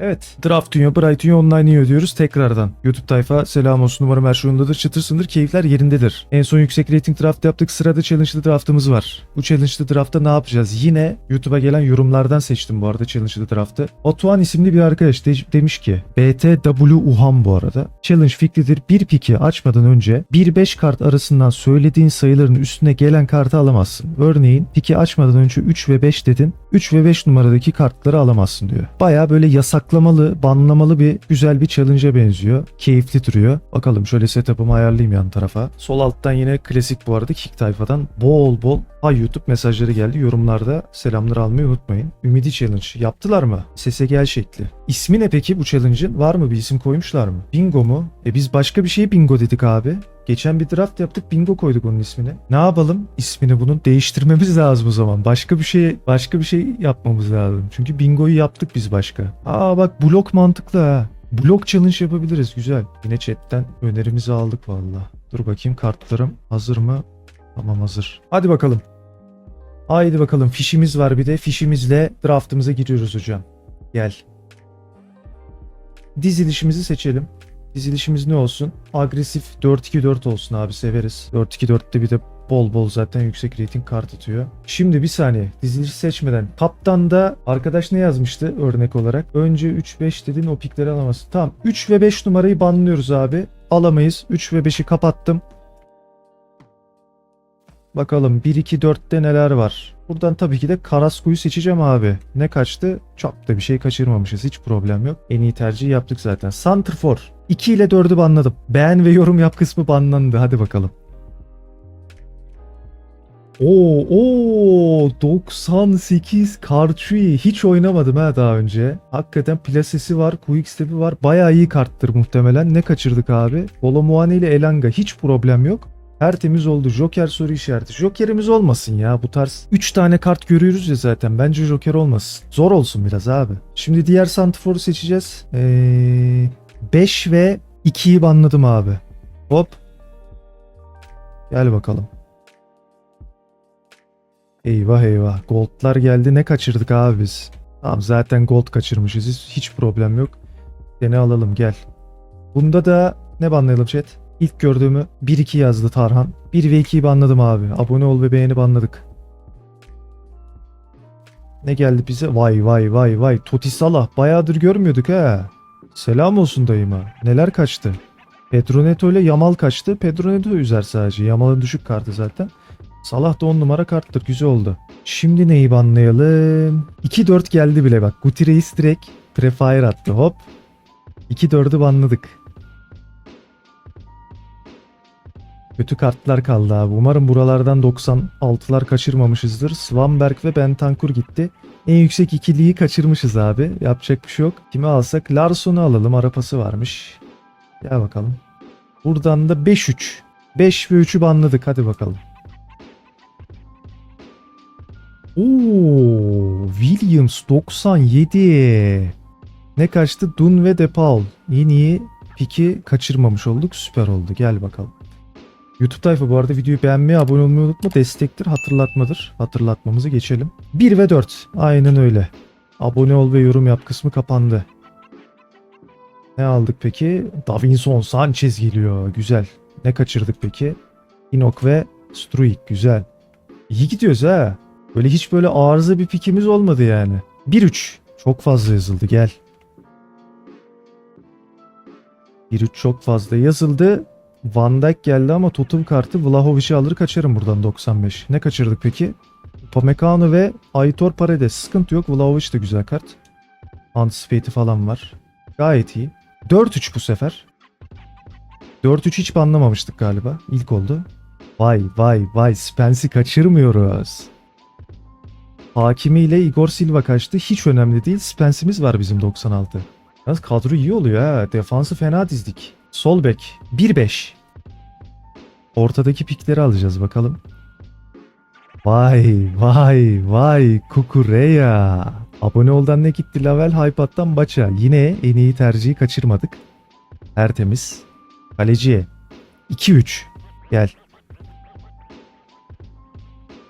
Evet. Draft Dünya, Bright Dünya Online'ı ödüyoruz tekrardan. YouTube tayfa selam olsun. Umarım her şey yolundadır. Çıtırsındır. Keyifler yerindedir. En son yüksek rating draft yaptık. Sırada challenge'lı draftımız var. Bu challenge'lı draftta ne yapacağız? Yine YouTube'a gelen yorumlardan seçtim bu arada challenge'lı draftı. Batuhan isimli bir arkadaş de- demiş ki BTW Uhan bu arada. Challenge fikridir. Bir piki açmadan önce 1-5 kart arasından söylediğin sayıların üstüne gelen kartı alamazsın. Örneğin piki açmadan önce 3 ve 5 dedin. 3 ve 5 numaradaki kartları alamazsın diyor. Baya böyle yasaklamalı, banlamalı bir güzel bir challenge'a benziyor. Keyifli duruyor. Bakalım şöyle setup'ımı ayarlayayım yan tarafa. Sol alttan yine klasik bu arada Kick tayfadan bol bol Hay YouTube mesajları geldi. Yorumlarda selamlar almayı unutmayın. Ümidi Challenge yaptılar mı? Sese gel şekli. İsmi ne peki bu challenge'ın? Var mı bir isim koymuşlar mı? Bingo mu? E biz başka bir şeye bingo dedik abi. Geçen bir draft yaptık bingo koyduk onun ismini. Ne yapalım? İsmini bunun değiştirmemiz lazım o zaman. Başka bir şey başka bir şey yapmamız lazım. Çünkü bingoyu yaptık biz başka. Aa bak blok mantıklı ha. Blok challenge yapabiliriz güzel. Yine chatten önerimizi aldık valla. Dur bakayım kartlarım hazır mı? Tamam hazır. Hadi bakalım. Haydi bakalım fişimiz var bir de fişimizle draftımıza giriyoruz hocam. Gel. Dizilişimizi seçelim. Dizilişimiz ne olsun? Agresif 4-2-4 olsun abi severiz. 4-2-4'te bir de bol bol zaten yüksek rating kart atıyor. Şimdi bir saniye diziliş seçmeden. Kaptanda arkadaş ne yazmıştı örnek olarak? Önce 3-5 dedin o pikleri alamazsın. Tamam 3 ve 5 numarayı banlıyoruz abi. Alamayız. 3 ve 5'i kapattım. Bakalım 1-2-4'te neler var. Buradan tabii ki de Karasku'yu seçeceğim abi. Ne kaçtı? Çok da bir şey kaçırmamışız. Hiç problem yok. En iyi tercih yaptık zaten. Santrfor. 2 ile 4'ü banladım. Beğen ve yorum yap kısmı banlandı. Hadi bakalım. Oo, oo 98 Karchui hiç oynamadım ha daha önce. Hakikaten plasesi var, quick step'i var. Bayağı iyi karttır muhtemelen. Ne kaçırdık abi? Bolomuane ile Elanga hiç problem yok. Tertemiz oldu. Joker soru işareti. Jokerimiz olmasın ya bu tarz. 3 tane kart görüyoruz ya zaten. Bence Joker olmasın. Zor olsun biraz abi. Şimdi diğer Santifor'u seçeceğiz. Ee, 5 ve 2'yi banladım abi. Hop. Gel bakalım. Eyvah eyvah. Gold'lar geldi. Ne kaçırdık abi biz? Tamam zaten gold kaçırmışız. Hiç problem yok. Seni alalım gel. Bunda da ne banlayalım chat? İlk gördüğümü 1-2 yazdı Tarhan. 1 ve 2'yi banladım abi. Abone ol ve beğeni banladık. Ne geldi bize? Vay vay vay vay. Toti Salah. Bayağıdır görmüyorduk ha. Selam olsun dayıma. Neler kaçtı? Pedro Neto ile Yamal kaçtı. Pedro Neto üzer sadece. Yamal'ın düşük kartı zaten. Salah da 10 numara karttır. Güzel oldu. Şimdi neyi banlayalım? 2-4 geldi bile bak. Guti Reis direkt prefire attı. Hop. 2-4'ü banladık. Kötü kartlar kaldı abi. Umarım buralardan 96'lar kaçırmamışızdır. Svanberg ve Bentancur gitti. En yüksek ikiliyi kaçırmışız abi. Yapacak bir şey yok. Kimi alsak? Larsson'u alalım. Arapası varmış. Gel bakalım. Buradan da 5-3. 5 ve 3'ü banladık. Hadi bakalım. Oo, Williams 97. Ne kaçtı? Dun ve DePaul. En iyi piki kaçırmamış olduk. Süper oldu. Gel bakalım. YouTube tayfa bu arada videoyu beğenmeyi, abone olmayı unutma. Destektir, hatırlatmadır. Hatırlatmamızı geçelim. 1 ve 4. Aynen öyle. Abone ol ve yorum yap kısmı kapandı. Ne aldık peki? Davinson Sanchez geliyor. Güzel. Ne kaçırdık peki? Inok ve Struik. Güzel. İyi gidiyoruz ha. Böyle hiç böyle arıza bir pikimiz olmadı yani. 1-3. Çok fazla yazıldı gel. 1-3 çok fazla yazıldı. Van Dijk geldi ama totem kartı Vlahovic'i alır kaçarım buradan 95. Ne kaçırdık peki? Upamecano ve Aitor Paredes. Sıkıntı yok. Vlahovic de güzel kart. Anticipate'i falan var. Gayet iyi. 4-3 bu sefer. 4-3 hiç banlamamıştık galiba. İlk oldu. Vay vay vay Spence'i kaçırmıyoruz. Hakimi ile Igor Silva kaçtı. Hiç önemli değil. Spence'imiz var bizim 96. Yalnız kadro iyi oluyor ha. Defansı fena dizdik. Sol bek 1-5. Ortadaki pikleri alacağız bakalım. Vay vay vay Kukureya. Abone oldan ne gitti Lavel Hypat'tan Baça. Yine en iyi tercihi kaçırmadık. Tertemiz. Kaleci. 2-3. Gel.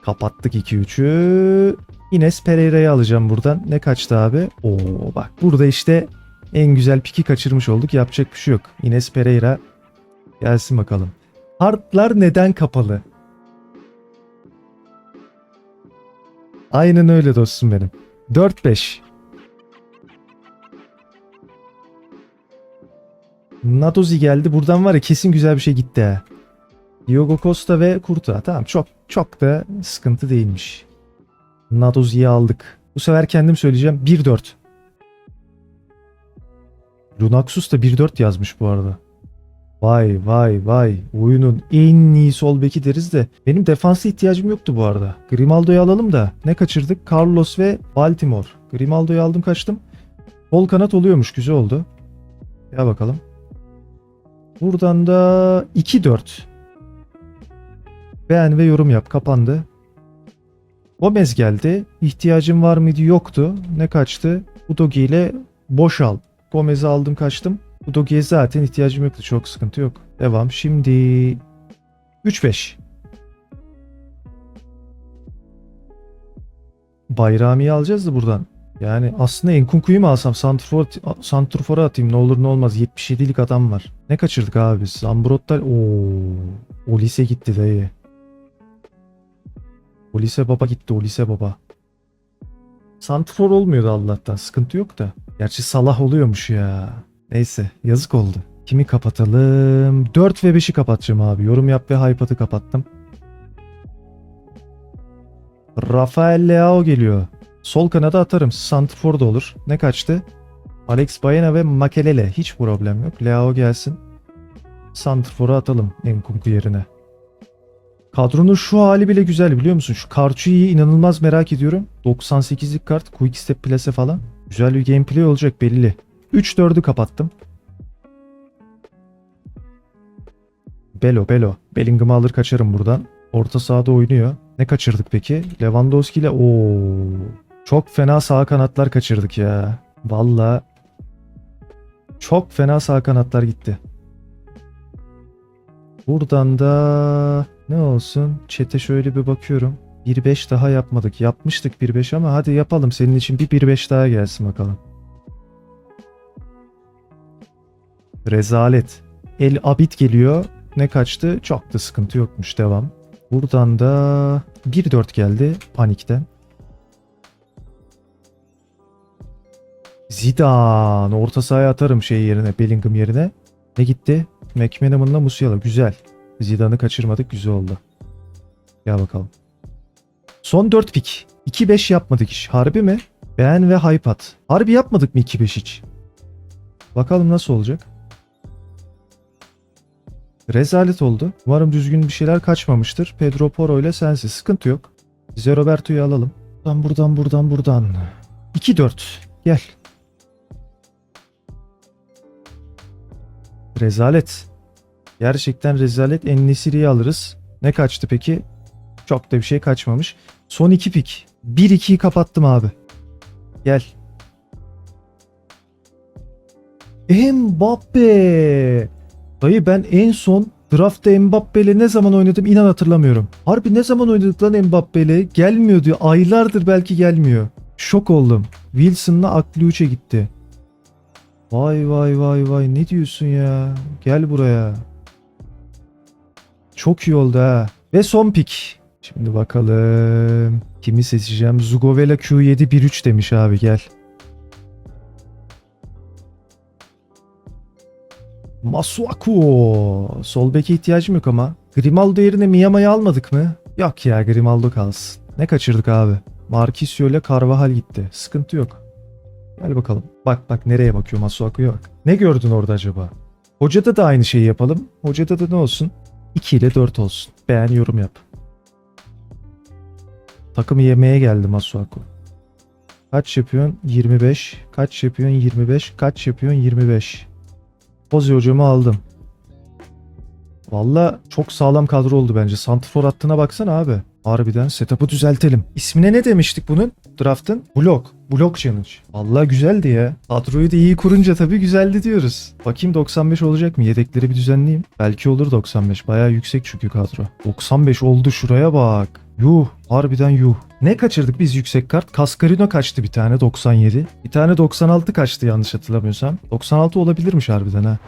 Kapattık 2-3'ü. Ines Pereira'yı alacağım buradan. Ne kaçtı abi? Oo bak burada işte En güzel piki kaçırmış olduk. Yapacak bir şey yok. Ines Pereira gelsin bakalım. Kartlar neden kapalı? Aynen öyle dostum benim. 4-5. Nadozi geldi. Buradan var ya kesin güzel bir şey gitti ha. Diogo Costa ve Kurta. Tamam çok çok da sıkıntı değilmiş. Nadozi'yi aldık. Bu sefer kendim söyleyeceğim. 1-4. Lunaxus da 1-4 yazmış bu arada. Vay vay vay. Oyunun en iyi sol beki deriz de. Benim defansa ihtiyacım yoktu bu arada. Grimaldo'yu alalım da. Ne kaçırdık? Carlos ve Baltimore. Grimaldo'yu aldım kaçtım. Sol kanat oluyormuş. Güzel oldu. Ya bakalım. Buradan da 2-4. Beğen ve yorum yap. Kapandı. Gomez geldi. İhtiyacım var mıydı? Yoktu. Ne kaçtı? Udogi ile boşal. Gomez'i aldım kaçtım. Udogi'ye zaten ihtiyacım yoktu. Çok sıkıntı yok. Devam. Şimdi 3-5. Bayrami'yi alacağız da buradan. Yani aslında Enkunku'yu mu alsam? Santrfor, Santrfor'a atayım. Ne olur ne olmaz. 77'lik adam var. Ne kaçırdık abi biz? Zambrotta... Ooo. Olise gitti dayı. Olise baba gitti. Olise baba. Santrfor olmuyordu Allah'tan. Sıkıntı yok da. Gerçi Salah oluyormuş ya. Neyse yazık oldu. Kimi kapatalım? 4 ve 5'i kapatacağım abi. Yorum yap ve hype'atı kapattım. Rafael Leao geliyor. Sol kanada atarım. Santrfor da olur. Ne kaçtı? Alex Baena ve Makelele. Hiç problem yok. Leao gelsin. Santrfor'a atalım Enkunku yerine. Kadronun şu hali bile güzel biliyor musun? Şu Karçu'yu inanılmaz merak ediyorum. 98'lik kart. Quick Step Plase falan. Güzel bir gameplay olacak belli. 3-4'ü kapattım. Belo Belo. Bellingham'ı alır kaçarım buradan. Orta sahada oynuyor. Ne kaçırdık peki? Lewandowski ile ooo çok fena sağ kanatlar kaçırdık ya. Valla çok fena sağ kanatlar gitti. Buradan da ne olsun? Çete şöyle bir bakıyorum. 1-5 daha yapmadık. Yapmıştık 1-5 ama hadi yapalım. Senin için bir 1-5 daha gelsin bakalım. Rezalet. El Abid geliyor. Ne kaçtı? Çok da sıkıntı yokmuş. Devam. Buradan da 1-4 geldi panikten. Zidane. Orta sahaya atarım şey yerine. Bellingham yerine. Ne gitti? McManaman'la Musiala. Güzel. Zidane'ı kaçırmadık. Güzel oldu. Gel bakalım. Son 4 pik. 2-5 yapmadık hiç. Harbi mi? Beğen ve hype at. Harbi yapmadık mı 2-5 hiç? Bakalım nasıl olacak? Rezalet oldu. Umarım düzgün bir şeyler kaçmamıştır. Pedro Poro ile sensiz. Sıkıntı yok. Bize Roberto'yu alalım. Buradan buradan buradan buradan. 2-4. Gel. Rezalet. Gerçekten rezalet. Ennesiri'yi alırız. Ne kaçtı peki? Çok da bir şey kaçmamış. Son 2 pik. 1-2'yi kapattım abi. Gel. Mbappe. Dayı ben en son draftta Mbappe ile ne zaman oynadım inan hatırlamıyorum. Harbi ne zaman oynadık lan Mbappe ile? Gelmiyor diyor. Aylardır belki gelmiyor. Şok oldum. Wilson'la Akliuç'e gitti. Vay vay vay vay ne diyorsun ya? Gel buraya. Çok iyi oldu ha. Ve son pik. Şimdi bakalım. Kimi seçeceğim? Zugovela Q7 1-3 demiş abi gel. Masuaku. Sol beke ihtiyacım yok ama. Grimaldo yerine Miyama'yı almadık mı? Yok ya Grimaldo kalsın. Ne kaçırdık abi? Marquisio ile Carvajal gitti. Sıkıntı yok. Gel bakalım. Bak bak nereye bakıyor Masuaku'ya bak. Ne gördün orada acaba? Hocada da aynı şeyi yapalım. Hocada da ne olsun? 2 ile 4 olsun. Beğen yorum yap. Takımı yemeye geldi Masuaku. Kaç yapıyorsun? 25. Kaç yapıyorsun? 25. Kaç yapıyorsun? 25. Bozi hocamı aldım. Valla çok sağlam kadro oldu bence. Santrfor hattına baksana abi. Harbiden setup'ı düzeltelim. İsmine ne demiştik bunun? Draft'ın? Blok. Blok Challenge. Valla güzeldi ya. Kadroyu da iyi kurunca tabii güzeldi diyoruz. Bakayım 95 olacak mı? Yedekleri bir düzenleyeyim. Belki olur 95. Bayağı yüksek çünkü kadro. 95 oldu şuraya bak. Yuh. Harbiden yuh. Ne kaçırdık biz yüksek kart? Cascarino kaçtı bir tane 97. Bir tane 96 kaçtı yanlış hatırlamıyorsam. 96 olabilirmiş harbiden ha.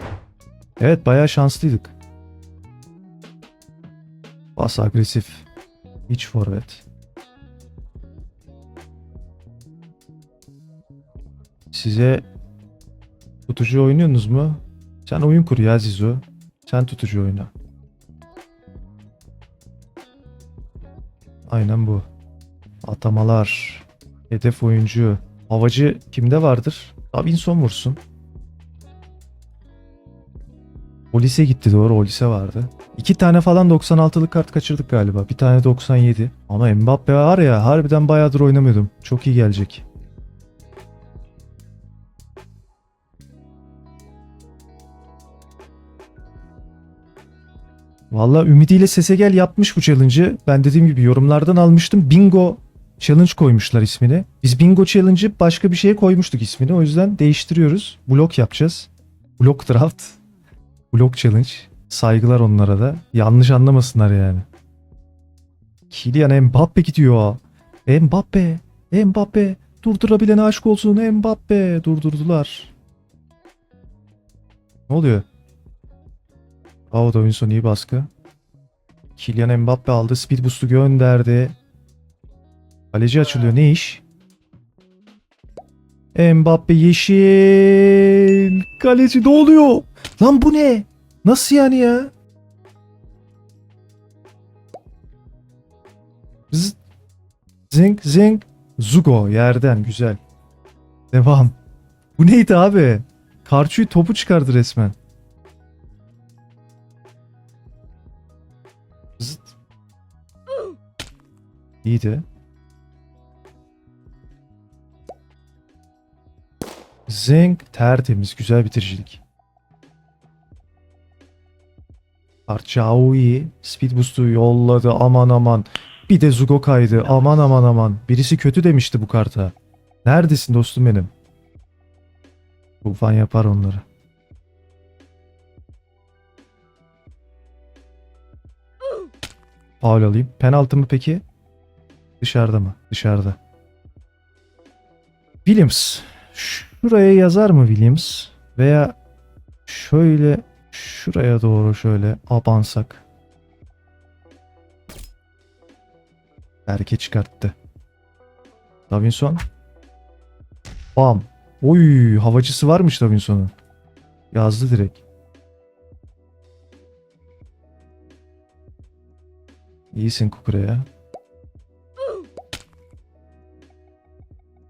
Evet bayağı şanslıydık. Bas agresif. İç forvet. Size tutucu oynuyorsunuz mu? Sen oyun kur ya Zizo. Sen tutucu oyna. Aynen bu. Atamalar. Hedef oyuncu. Havacı kimde vardır? Davinson vursun. Olise gitti doğru Olise vardı. İki tane falan 96'lık kart kaçırdık galiba. Bir tane 97. Ama Mbappe var ya harbiden bayağıdır oynamıyordum. Çok iyi gelecek. Valla ümidiyle sese gel yapmış bu challenge'ı. Ben dediğim gibi yorumlardan almıştım. Bingo challenge koymuşlar ismini. Biz Bingo challenge'ı başka bir şeye koymuştuk ismini. O yüzden değiştiriyoruz. Blok yapacağız. Blok draft. Blok challenge. Saygılar onlara da. Yanlış anlamasınlar yani. Kylian Mbappe gidiyor. Mbappe. Mbappe. Durdurabilene aşk olsun Mbappe. Durdurdular. Ne oluyor? Bravo Davinson iyi baskı. Kylian Mbappe aldı. Speed boost'u gönderdi. Kaleci açılıyor. Ne iş? Mbappe yeşil. Kaleci ne oluyor? Lan bu ne? Nasıl yani ya? Zıt. Zing zing. Zugo yerden güzel. Devam. Bu neydi abi? Karçu'yu topu çıkardı resmen. İyiydi. Zing tertemiz güzel bitiricilik. Arçaoui speed boost'u yolladı aman aman. Bir de Zugo kaydı aman aman aman. Birisi kötü demişti bu karta. Neredesin dostum benim? Tufan yapar onları. Faul alayım. Penaltı mı peki? Dışarıda mı? Dışarıda. Williams. Şuraya yazar mı Williams? Veya şöyle şuraya doğru şöyle abansak. Berke çıkarttı. Davinson. Bam. Oy havacısı varmış Davinson'un. Yazdı direkt. İyisin Kukure'ye.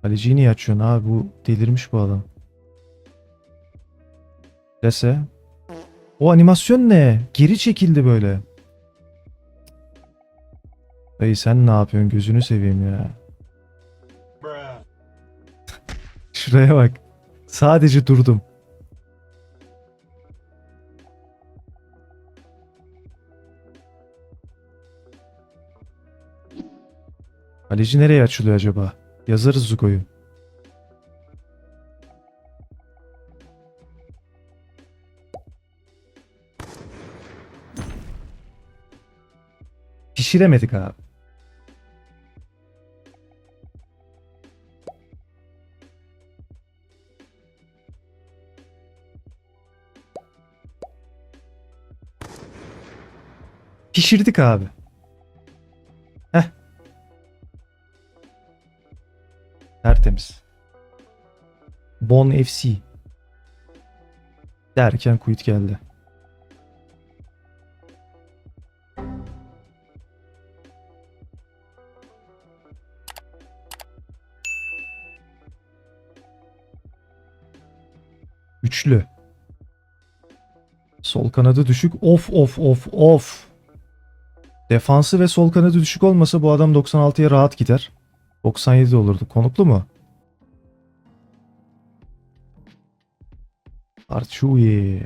Kaleciyi niye açıyorsun abi? Bu delirmiş bu adam. Dese. O animasyon ne? Geri çekildi böyle. Dayı sen ne yapıyorsun? Gözünü seveyim ya. Şuraya bak. Sadece durdum. Kaleci nereye açılıyor acaba? Yazarız Zuko'yu. Pişiremedik abi. Pişirdik abi. Tertemiz. Bon FC. Derken quit geldi. Üçlü. Sol kanadı düşük. Of of of of. Defansı ve sol kanadı düşük olmasa bu adam 96'ya rahat gider. 97 olurdu. Konuklu mu? Arçuyi.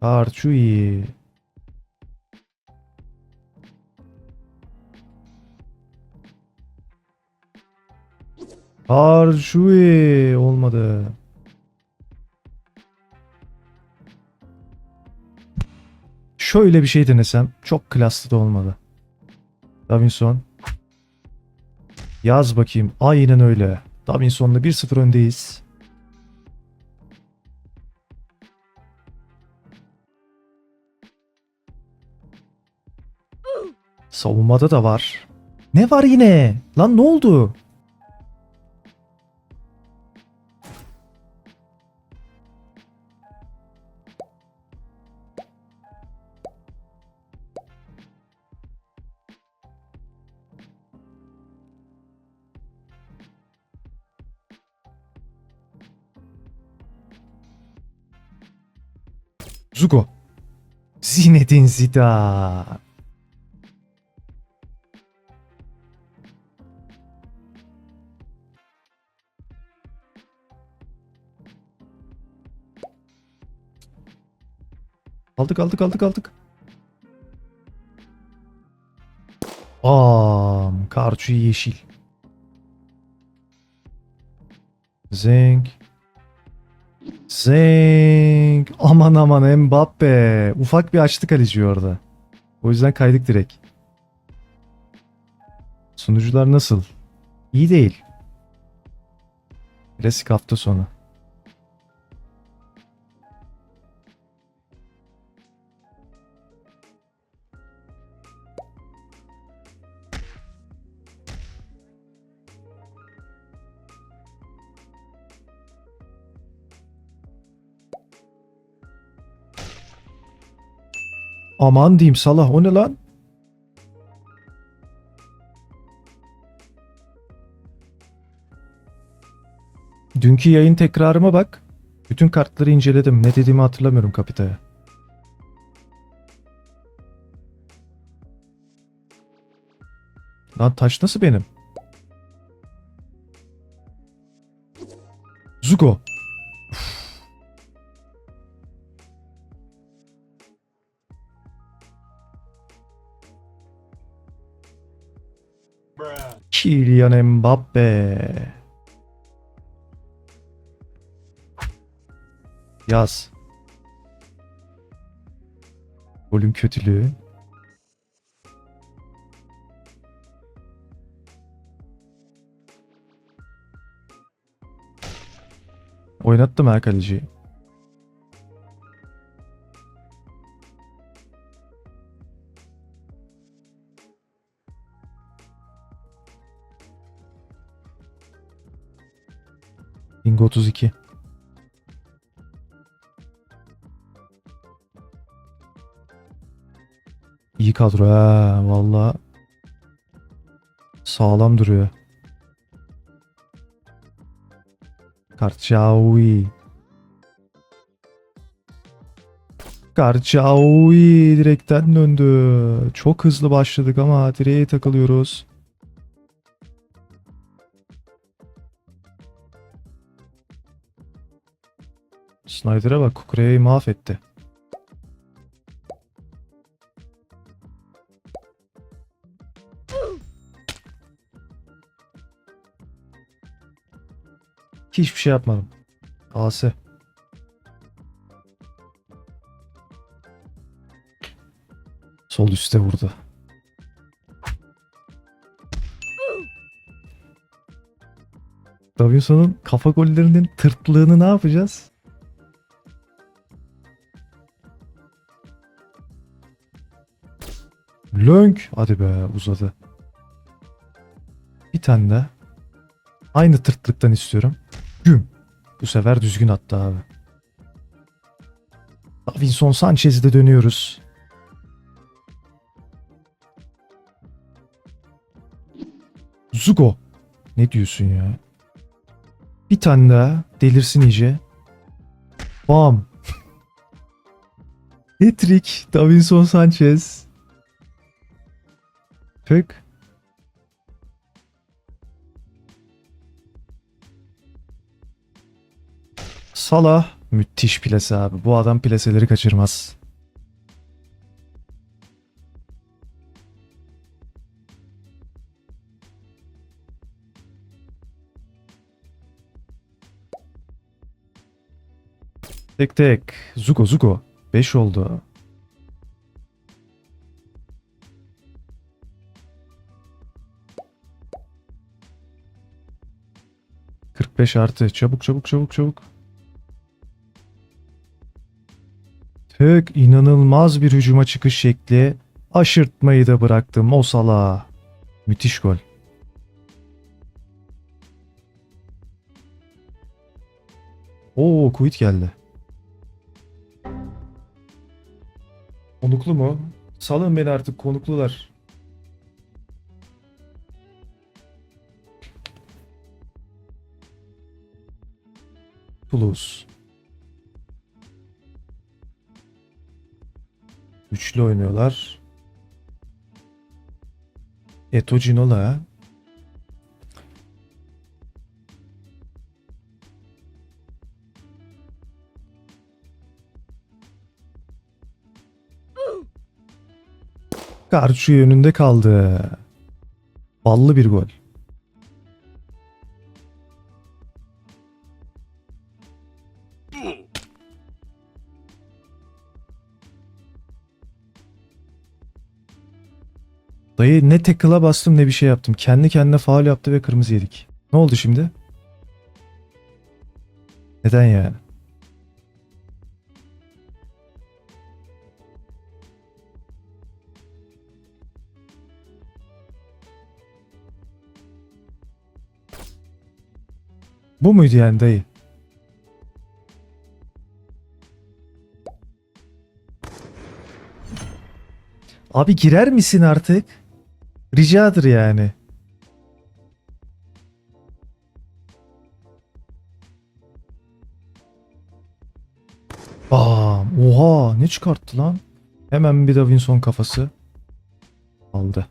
Arçuyi. Arçuyi olmadı. Şöyle bir şey denesem çok klaslı da olmadı. Davinson. Yaz bakayım. Aynen öyle. Davinson'la 1-0 öndeyiz. Savunmada da var. Ne var yine? Lan ne oldu? Zugo. Zinedine Zidane. Aldık aldık aldık aldık. Bam. Karçu yeşil. Zenk. Zenk. Aman aman Mbappe. Ufak bir açtı kaleci orada. O yüzden kaydık direkt. Sunucular nasıl? İyi değil. Klasik hafta sonu. Aman diyeyim Salah o ne lan? Dünkü yayın tekrarıma bak. Bütün kartları inceledim. Ne dediğimi hatırlamıyorum kapitaya. Lan taş nasıl benim? Zugo. Kylian Mbappe. Yaz. Golün kötülüğü. Oynattım her kaleciyi. 32. İyi kadro ha valla. Sağlam duruyor. Karçaoui. Karçaoui direkten döndü. Çok hızlı başladık ama direğe takılıyoruz. Snyder'a bak Kukure'yi mahvetti. Hiçbir şey yapmadım. AS. Sol üstte vurdu. Davinson'un kafa gollerinin tırtlığını ne yapacağız? Lönk. Hadi be uzadı. Bir tane de. Aynı tırtlıktan istiyorum. Güm. Bu sefer düzgün attı abi. Davinson Sanchez'de dönüyoruz. Zugo. Ne diyorsun ya? Bir tane daha. Delirsin iyice. Bam. Hat-trick. Davinson Sanchez. Tık. Salah müthiş plase abi. Bu adam plaseleri kaçırmaz. Tek tek. Zugo Zugo. 5 oldu. 45 artı. Çabuk çabuk çabuk çabuk. Tık inanılmaz bir hücuma çıkış şekli. Aşırtmayı da bıraktım o sala. Müthiş gol. Oo quit geldi. Konuklu mu? Salın beni artık konuklular. Toulouse. Üçlü oynuyorlar. Eto Ginola. Karşı yönünde kaldı. Ballı bir gol. Dayı ne tackle'a bastım ne bir şey yaptım. Kendi kendine faul yaptı ve kırmızı yedik. Ne oldu şimdi? Neden yani? Bu muydu yani dayı? Abi girer misin artık? Ricadır yani. Bam. Oha ne çıkarttı lan? Hemen bir Davinson kafası. Aldı.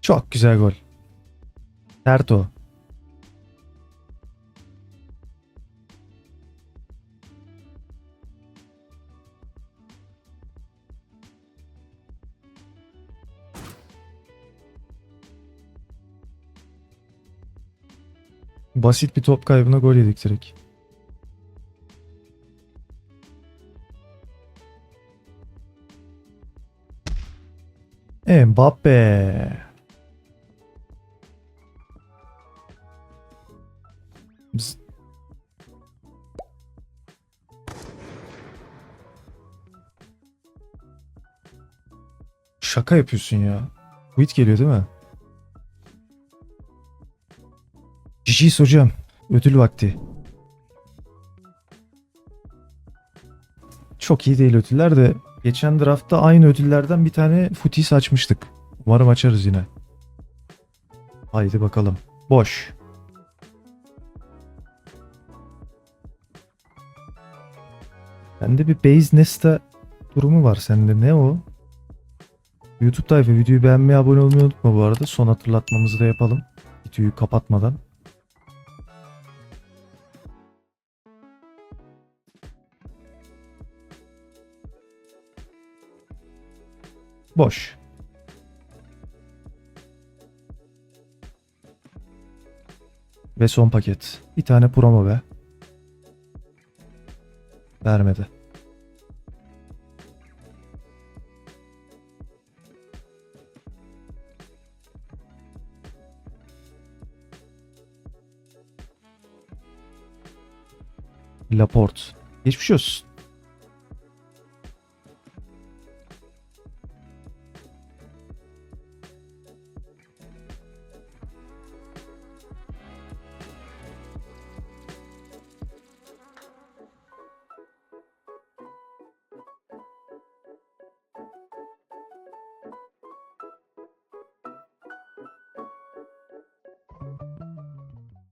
Çok güzel gol. Sert Basit bir top kaybına gol yedik direkt. Mbappe. Şaka yapıyorsun ya. Quit geliyor değil mi? GG's hocam. Ödül vakti. Çok iyi değil ödüller de geçen draftta aynı ödüllerden bir tane futis açmıştık. Umarım açarız yine. Haydi bakalım. Boş. Bende bir Base Nesta durumu var sende. Ne o? YouTube tayfa videoyu beğenmeyi abone olmayı unutma bu arada. Son hatırlatmamızı da yapalım. Videoyu kapatmadan. Boş. Ve son paket. Bir tane promo be. Vermedi. Laporte. Geçmiş olsun.